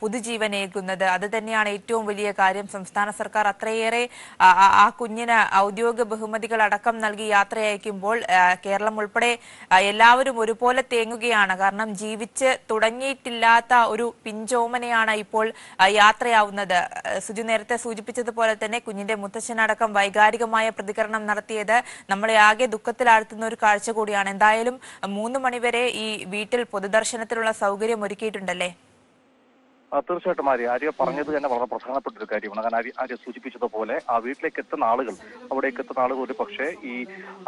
പുതുജീവനേകുന്നത് അത് തന്നെയാണ് ഏറ്റവും വലിയ കാര്യം. സംസ്ഥാന സർക്കാർ അത്രയേറെ ആ, കുഞ്ഞിന് ഔദ്യോഗിക ബഹുമതികൾ അടക്കം നൽകി യാത്രയയക്കുമ്പോൾ കേരളം ഉൾപ്പെടെ എല്ലാവരും ഒരുപോലെ തേങ്ങുകയാണ്. കാരണം ജീവിച്ച് തുടങ്ങിയിട്ടില്ലാത്ത ഒരു പിഞ്ചോമനയാണ് ഇപ്പോൾ യാത്രയാവുന്നത്. സുജു നേരത്തെ സൂചിപ്പിച്ചതുപോലെ തന്നെ കുഞ്ഞിന്റെ മുത്തച്ഛനടക്കം വൈകാരികമായ പ്രതികരണം നടത്തിയത് നമ്മളെ ആകെ ദുഃഖത്തിലാഴ്ത്തുന്ന ഒരു കാഴ്ച കൂടിയാണ്. എന്തായാലും മൂന്ന് മണിവരെ ഈ വീട്ടിൽ പൊതുദർശനത്തിനുള്ള സൗകര്യം ഒരുക്കിയിട്ടുണ്ടല്ലേ തീർച്ചയായിട്ടും ആര്യ. ആര്യ പറഞ്ഞത് തന്നെ വളരെ പ്രധാനപ്പെട്ട ഒരു കാര്യമാണ്. കാരണം ആര്യ ആര്യ സൂചിപ്പിച്ചതുപോലെ ആ വീട്ടിലേക്ക് എത്തുന്ന ആളുകൾ അവിടേക്ക് എത്തുന്ന ആളുകൾ ഒരു പക്ഷേ ഈ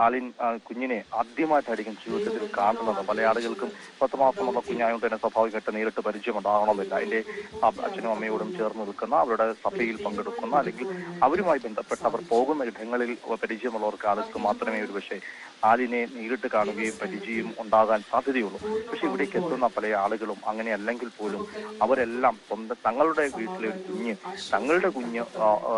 ആലിൻ കുഞ്ഞിനെ ആദ്യമായിട്ടായിരിക്കും ജീവിതത്തിൽ കാണുന്നത്. പല ആളുകൾക്കും പത്ത് മാസമുള്ള കുഞ്ഞായതുകൊണ്ട് തന്നെ സ്വാഭാവികമായിട്ട് നേരിട്ട് പരിചയം ഉണ്ടാകണമെന്നില്ല അതിന്റെ അച്ഛനും അമ്മയോടും ചേർന്ന് നിൽക്കുന്ന അവരുടെ സഭയിൽ പങ്കെടുക്കുന്ന അല്ലെങ്കിൽ അവരുമായി ബന്ധപ്പെട്ട് അവർ പോകുന്ന ഇടങ്ങളിൽ പരിചയമുള്ളവർക്ക് ആൾക്ക് മാത്രമേ ഒരു പക്ഷേ ആലിനെ നേരിട്ട് കാണുകയും പരിചയം ഉണ്ടാകാൻ സാധ്യതയുള്ളൂ. പക്ഷെ ഇവിടേക്ക് എത്തുന്ന പല ആളുകളും അങ്ങനെ അല്ലെങ്കിൽ പോലും അവരെല്ലാം സ്വന്തം തങ്ങളുടെ വീട്ടിലെ ഒരു കുഞ്ഞ് തങ്ങളുടെ കുഞ്ഞ്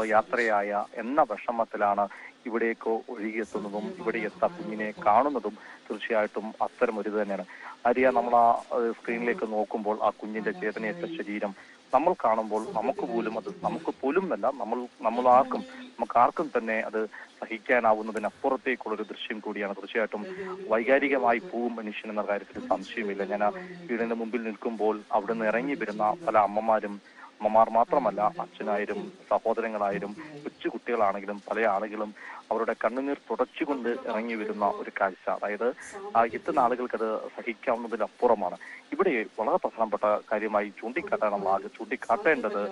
യാത്രയായ എന്ന വിഷമത്തിലാണ് ഇവിടേക്ക് ഒഴുകിയെത്തുന്നതും ഇവിടെ എത്ത കുഞ്ഞിനെ കാണുന്നതും തീർച്ചയായിട്ടും അത്തരം ഒരു തന്നെയാണ് ആര്യ നമ്മൾ ആ സ്ക്രീനിലേക്ക് നോക്കുമ്പോൾ ആ കുഞ്ഞിന്റെ ചേതനയേറ്റ ശരീരം നമ്മൾ കാണുമ്പോൾ നമുക്ക് പോലും അത് നമുക്ക് പോലും അല്ല നമ്മൾ നമ്മൾ ആർക്കും നമുക്ക് ആർക്കും തന്നെ അത് സഹിക്കാനാവുന്നതിനപ്പുറത്തേക്കുള്ള ഒരു ദൃശ്യം കൂടിയാണ്. തീർച്ചയായിട്ടും വൈകാരികമായി പോവും മനുഷ്യൻ എന്ന കാര്യത്തിൽ സംശയമില്ല ഞാൻ വീടിന്റെ മുമ്പിൽ നിൽക്കുമ്പോൾ അവിടെ ഇറങ്ങി വരുന്ന പല അമ്മമാരും അമ്മമാർ മാത്രമല്ല അച്ഛനായാലും സഹോദരങ്ങളായാലും കൊച്ചു കുട്ടികളാണെങ്കിലും പല ആളുകളും അവരുടെ കണ്ണുനീർ തുടച്ചുകൊണ്ട് ഇറങ്ങി വരുന്ന ഒരു കാഴ്ച. അതായത് എത്തുന്ന ആളുകൾക്ക് അത് സഹിക്കാവുന്നതിലപ്പുറമാണ് ഇവിടെ വളരെ പ്രധാനപ്പെട്ട കാര്യമായി ചൂണ്ടിക്കാട്ടാൻ നമ്മൾ ആകെ ചൂണ്ടിക്കാട്ടേണ്ടത്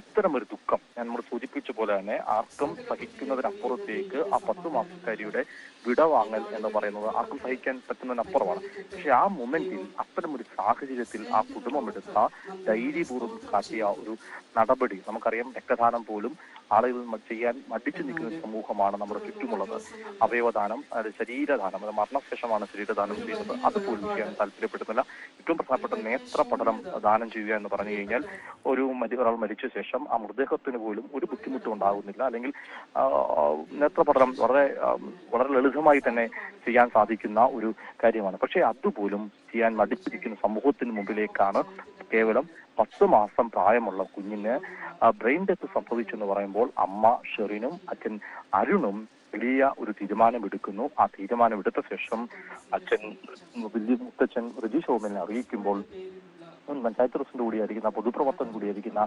ഇത്തരം ഒരു ദുഃഖം. ഞാൻ നമ്മൾ സൂചിപ്പിച്ച പോലെ തന്നെ ആർക്കും സഹിക്കുന്നതിനപ്പുറത്തേക്ക് ആ പത്ത് മാസക്കാരിയുടെ വിടവാങ്ങൽ എന്ന് പറയുന്നത് ആർക്കും സഹിക്കാൻ പറ്റുന്നതിനപ്പുറമാണ്. പക്ഷെ ആ മൊമെന്റിൽ അത്തരം ഒരു സാഹചര്യത്തിൽ ആ കുടുംബം എടുത്ത ധൈര്യപൂർവം കാട്ടിയ ഒരു നടപടി നമുക്കറിയാം രക്തദാനം പോലും ആളുകൾ ചെയ്യാൻ മടിച്ചു നിൽക്കുന്ന സമൂഹമാണ് നമ്മുടെ ചുറ്റുമുള്ളത്. അവയവദാനം അത് ശരീരദാനം അത് മരണശേഷമാണ് ശരീരദാനം ചെയ്യുന്നത്. അത് പോലും ചെയ്യാൻ താല്പര്യപ്പെടുന്നില്ല. ഏറ്റവും പ്രധാനപ്പെട്ട നേത്ര പഠനം ദാനം ചെയ്യുക എന്ന് പറഞ്ഞു കഴിഞ്ഞാൽ ഒരു മരി- ഒരാൾ മരിച്ച ശേഷം ആ മൃതദേഹത്തിന് പോലും ഒരു ബുദ്ധിമുട്ടും ഉണ്ടാകുന്നില്ല. അല്ലെങ്കിൽ നേത്ര പഠനം വളരെ വളരെ ലളിതമായി തന്നെ ചെയ്യാൻ സാധിക്കുന്ന ഒരു കാര്യമാണ്. പക്ഷേ അതുപോലും ചെയ്യാൻ മടിപ്പിരിക്കുന്ന സമൂഹത്തിന് മുമ്പിലേക്കാണ് കേവലം പത്ത് മാസം പ്രായമുള്ള കുഞ്ഞിന് ബ്രെയിൻ ഡെത്ത് സംഭവിച്ചു എന്ന് പറയുമ്പോൾ അമ്മ ഷെറിനും അച്ഛൻ അരുണും വലിയ ഒരു തീരുമാനം എടുക്കുന്നു ആ തീരുമാനം എടുത്ത ശേഷം അച്ഛൻ വലിയ മുത്തച്ഛൻ റിജി ഷോമിനെ അറിയിക്കുമ്പോൾ മുൻ പഞ്ചായത്ത് പ്രസിഡന്റ് കൂടിയായിരിക്കുന്ന പൊതുപ്രവർത്തകൻ കൂടിയായിരിക്കുന്ന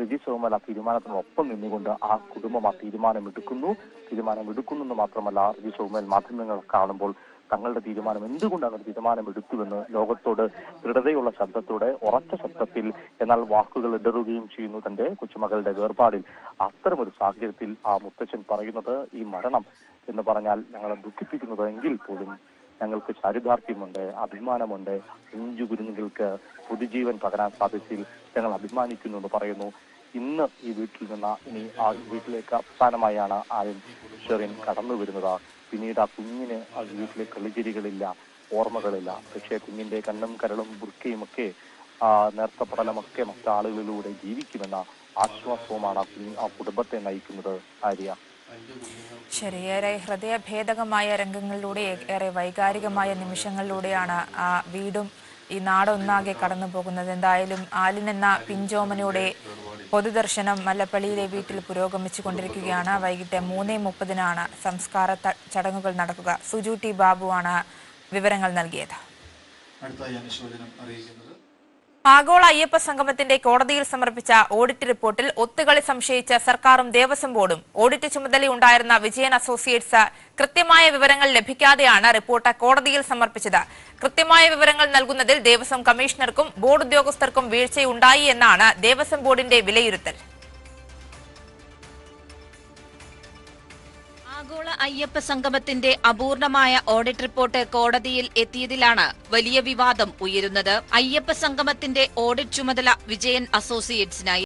രജി സോമല തീരുമാനത്തിനൊപ്പം നിന്നുകൊണ്ട് ആ കുടുംബം ആ തീരുമാനം എടുക്കുന്നു. തീരുമാനം എടുക്കുന്നു എന്ന് മാത്രമല്ല രജി സോമൽ മാധ്യമങ്ങൾ കാണുമ്പോൾ തങ്ങളുടെ തീരുമാനം എന്തുകൊണ്ടാണ് തീരുമാനം എടുത്തുവെന്ന് ലോകത്തോട് ദൃഢതയുള്ള ശബ്ദത്തോടെ ഉറച്ച ശബ്ദത്തിൽ എന്നാൽ വാക്കുകൾ ഇടറുകയും ചെയ്യുന്നു. തന്റെ കൊച്ചുമകളുടെ വേർപാടിൽ അത്തരമൊരു സാഹചര്യത്തിൽ ആ മുത്തച്ഛൻ പറയുന്നത് ഈ മരണം എന്ന് പറഞ്ഞാൽ ഞങ്ങളെ ദുഃഖിപ്പിക്കുന്നത് എങ്കിൽ പോലും ഞങ്ങൾക്ക് ചാരിതാർത്ഥ്യമുണ്ട് അഭിമാനമുണ്ട്. അഞ്ചു കുരുന്നുകൾക്ക് പുതുജീവൻ പകരാൻ സാധിച്ചതിൽ ഞങ്ങൾ അഭിമാനിക്കുന്നു എന്ന് പറയുന്നു. ഇന്ന് ഈ വീട്ടിൽ നിന്ന് ഇനി ആ വീട്ടിലേക്ക് അവസാനമായാണ് ആരും ഷെറിൻ കടന്നു വരുന്നത്. പിന്നീട് ആ കുഞ്ഞിന് ആ വീട്ടിലെ കളിചിരികളില്ല ഓർമ്മകളില്ല. പക്ഷേ കുഞ്ഞിന്റെ കണ്ണും കരളും വൃക്കയും ഒക്കെ ആ നേർത്ത പടലമൊക്കെ മറ്റാളുകളിലൂടെ ജീവിക്കുമെന്ന ആശ്വാസവുമാണ് ആ കുടുംബത്തെ നയിക്കുന്നത് ആര്യ. ശരി ഏറെ ഹൃദയഭേദകമായ രംഗങ്ങളിലൂടെ ഏറെ വൈകാരികമായ നിമിഷങ്ങളിലൂടെയാണ് ആ വീടും ഈ നാടൊന്നാകെ കടന്നു പോകുന്നത് എന്തായാലും ആലിൻ എന്ന പിഞ്ചോമനയുടെ പൊതുദർശനം മല്ലപ്പള്ളിയിലെ വീട്ടിൽ പുരോഗമിച്ചു കൊണ്ടിരിക്കുകയാണ് വൈകിട്ട് മൂന്നേ മുപ്പതിനാണ് സംസ്കാര ചടങ്ങുകൾ നടക്കുക. സുജു ടി ബാബുവാണ് വിവരങ്ങൾ നൽകിയത്. അടുത്തായി അനുശോചനം അറിയിക്കുന്നത്. ആഗോള അയ്യപ്പ സംഗമത്തിന്റെ കോടതിയിൽ സമർപ്പിച്ച ഓഡിറ്റ് റിപ്പോർട്ടിൽ ഒത്തുകളി സംശയിച്ച സർക്കാരും ദേവസ്വം ബോർഡും. ഓഡിറ്റ് ചുമതലയുണ്ടായിരുന്ന വിജയൻ അസോസിയേറ്റ്സ് കൃത്യമായ വിവരങ്ങൾ ലഭിക്കാതെയാണ് റിപ്പോർട്ട് കോടതിയിൽ സമർപ്പിച്ചത്. കൃത്യമായ വിവരങ്ങൾ നൽകുന്നതിൽ ദേവസ്വം കമ്മീഷണർക്കും ബോർഡ് ഉദ്യോഗസ്ഥർക്കും വീഴ്ചയുണ്ടായി എന്നാണ് ദേവസ്വം ബോർഡിന്റെ വിലയിരുത്തൽ. ആഗോള അയ്യപ്പ സംഗമത്തിന്റെ അപൂർണമായ ഓഡിറ്റ് റിപ്പോർട്ട് കോടതിയിൽ എത്തിയതിലാണ് വലിയ വിവാദം ഉയരുന്നത്. അയ്യപ്പ സംഗമത്തിന്റെ ഓഡിറ്റ് ചുമതല വിജയൻ അസോസിയേറ്റ്സിനായി